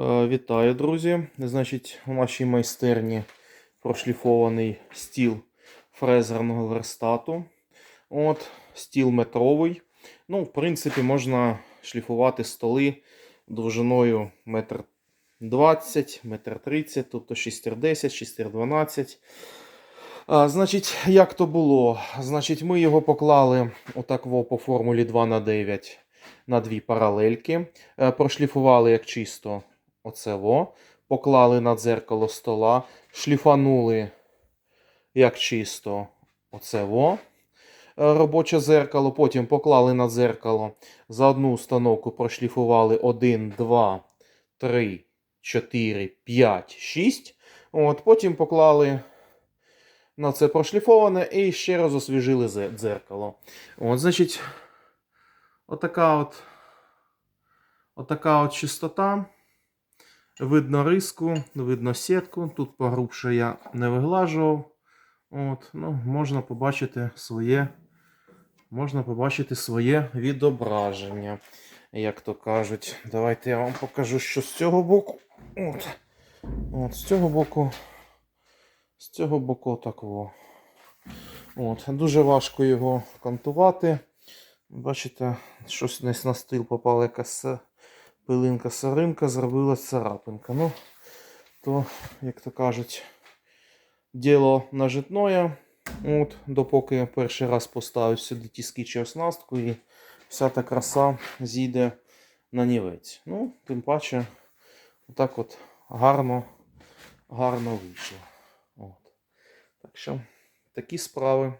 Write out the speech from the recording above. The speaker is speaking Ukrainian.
Е, Вітаю, друзі. Значить, у нашій майстерні прошліфований стіл фрезерного верстату. От, стіл метровий. Ну, в принципі, можна шліфувати столи довжиною метр 20, метр 30, тобто 6,10, 6,12. А, значить, як то було? Значить, ми його поклали отак по формулі 2 на 9 на дві паралельки. Е, Прошліфували як чисто оце во. Поклали на дзеркало стола, шліфанули як чисто оцело. е, Робоче зеркало. Потім поклали на дзеркало. За одну установку прошліфували 1, 2, 3, 4, 5, 6. От, потім поклали на це прошліфоване і ще раз освіжили дзеркало. От, значить, отака от, отака от чистота. Видно риску, видно сітку. Тут погрубше я не виглажував. От, ну, можна побачити своє, можна побачити своє відображення, як то кажуть. Давайте я вам покажу, що з цього боку. От, от з цього боку. З цього боку так во. От, дуже важко його кантувати. Бачите, щось десь на стил попала якась са- пилинка соринка, зробила царапинка. Ну, то, як то кажуть, діло нажитное. От, допоки я перший раз поставив сюди тіски чи оснастку, і вся та краса зійде на нівець. Ну, тим паче, отак от гарно, гарно вийшло. От. Так що, такі справи.